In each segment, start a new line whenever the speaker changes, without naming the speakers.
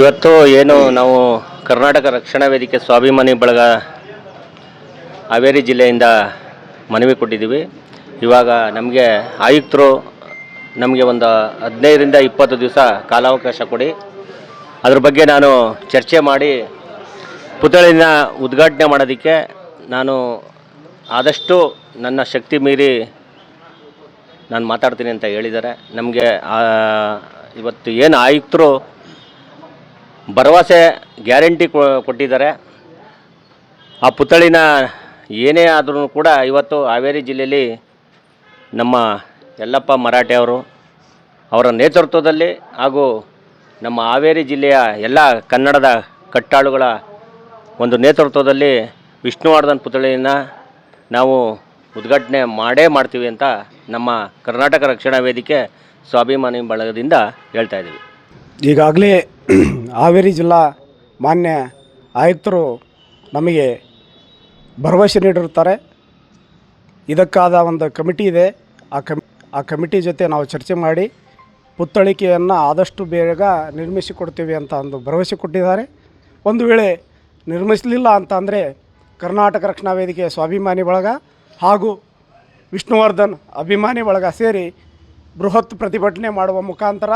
ಇವತ್ತು ಏನು ನಾವು ಕರ್ನಾಟಕ ರಕ್ಷಣಾ ವೇದಿಕೆ ಸ್ವಾಭಿಮಾನಿ ಬಳಗ ಹಾವೇರಿ ಜಿಲ್ಲೆಯಿಂದ ಮನವಿ ಕೊಟ್ಟಿದ್ದೀವಿ. ಇವಾಗ ನಮಗೆ ಆಯುಕ್ತರು ನಮಗೆ ಒಂದು ಹದಿನೈದರಿಂದ ಇಪ್ಪತ್ತು ದಿವಸ ಕಾಲಾವಕಾಶ ಕೊಡಿ. ಅದ್ರ ಬಗ್ಗೆ ನಾನು ಚರ್ಚೆ ಮಾಡಿ ಪುತ್ಥಳಿನ ಉದ್ಘಾಟನೆ ಮಾಡೋದಕ್ಕೆ ನಾನು ಆದಷ್ಟು ನನ್ನ ಶಕ್ತಿ ಮೀರಿ ನಾನು ಮಾತಾಡ್ತೀನಿ ಅಂತ ಹೇಳಿದ್ದಾರೆ. ನಮಗೆ ಇವತ್ತು ಏನು ಆಯುಕ್ತರು ಭರವಸೆ, ಗ್ಯಾರಂಟಿ ಕೊಟ್ಟಿದ್ದಾರೆ. ಆ ಪುತ್ಥಳಿನ ಏನೇ ಆದ್ರೂ ಕೂಡ ಇವತ್ತು ಹಾವೇರಿ ಜಿಲ್ಲೆಯಲ್ಲಿ ನಮ್ಮ ಯಲ್ಲಪ್ಪ ಮರಾಠೆ ಅವರು ಅವರ ನೇತೃತ್ವದಲ್ಲಿ ಹಾಗೂ ನಮ್ಮ ಹಾವೇರಿ ಜಿಲ್ಲೆಯ ಎಲ್ಲ ಕನ್ನಡದ ಕಟ್ಟಾಳುಗಳ ಒಂದು ನೇತೃತ್ವದಲ್ಲಿ ವಿಷ್ಣುವರ್ಧನ್ ಪುತ್ಥಳಿಯನ್ನು ನಾವು ಉದ್ಘಾಟನೆ ಮಾಡೇ ಮಾಡ್ತೀವಿ ಅಂತ ನಮ್ಮ ಕರ್ನಾಟಕ ರಕ್ಷಣಾ ವೇದಿಕೆ ಸ್ವಾಭಿಮಾನಿ ಬಳಗದಿಂದ ಹೇಳ್ತಾ ಇದ್ದೀವಿ.
ಈಗಾಗಲೇ ಹಾವೇರಿ ಜಿಲ್ಲಾ ಮಾನ್ಯ ಆಯುಕ್ತರು ನಮಗೆ ಭರವಸೆ ನೀಡಿರುತ್ತಾರೆ. ಇದಕ್ಕಾದ ಒಂದು ಕಮಿಟಿ ಇದೆ. ಆ ಕಮಿ, ಆ ಕಮಿಟಿ ಜೊತೆ ನಾವು ಚರ್ಚೆ ಮಾಡಿ ಪುತ್ಥಳಿಕೆಯನ್ನು ಆದಷ್ಟು ಬೇಗ ನಿರ್ಮಿಸಿಕೊಡ್ತೀವಿ ಅಂತ ಒಂದು ಭರವಸೆ ಕೊಟ್ಟಿದ್ದಾರೆ. ಒಂದು ವೇಳೆ ನಿರ್ಮಿಸಲಿಲ್ಲ ಅಂತ ಅಂದರೆ ಕರ್ನಾಟಕ ರಕ್ಷಣಾ ವೇದಿಕೆಯ ಸ್ವಾಭಿಮಾನಿ ಬಳಗ ಹಾಗೂ ವಿಷ್ಣುವರ್ಧನ್ ಅಭಿಮಾನಿ ಬಳಗ ಸೇರಿ ಬೃಹತ್ ಪ್ರತಿಭಟನೆ ಮಾಡುವ ಮುಖಾಂತರ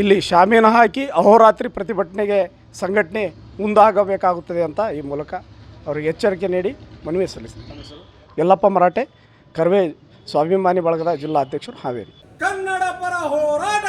ಇಲ್ಲಿ ಶಾಮೀನು ಹಾಕಿ ಅಹೋರಾತ್ರಿ ಪ್ರತಿಭಟನೆಗೆ ಸಂಘಟನೆ ಮುಂದಾಗಬೇಕಾಗುತ್ತದೆ ಅಂತ ಈ ಮೂಲಕ ಅವರಿಗೆ ಎಚ್ಚರಿಕೆ ನೀಡಿ ಮನವಿ ಸಲ್ಲಿಸ್ತಾರೆ ಯಲ್ಲಪ್ಪ ಮರಾಠೆ, ಕರ್ವೆ ಸ್ವಾಭಿಮಾನಿ ಬಳಗದ ಜಿಲ್ಲಾ ಅಧ್ಯಕ್ಷರು ಹಾವೇರಿ.
ಕನ್ನಡ ಪರ ಹೋರಾಟಗಾರರಿಗೆ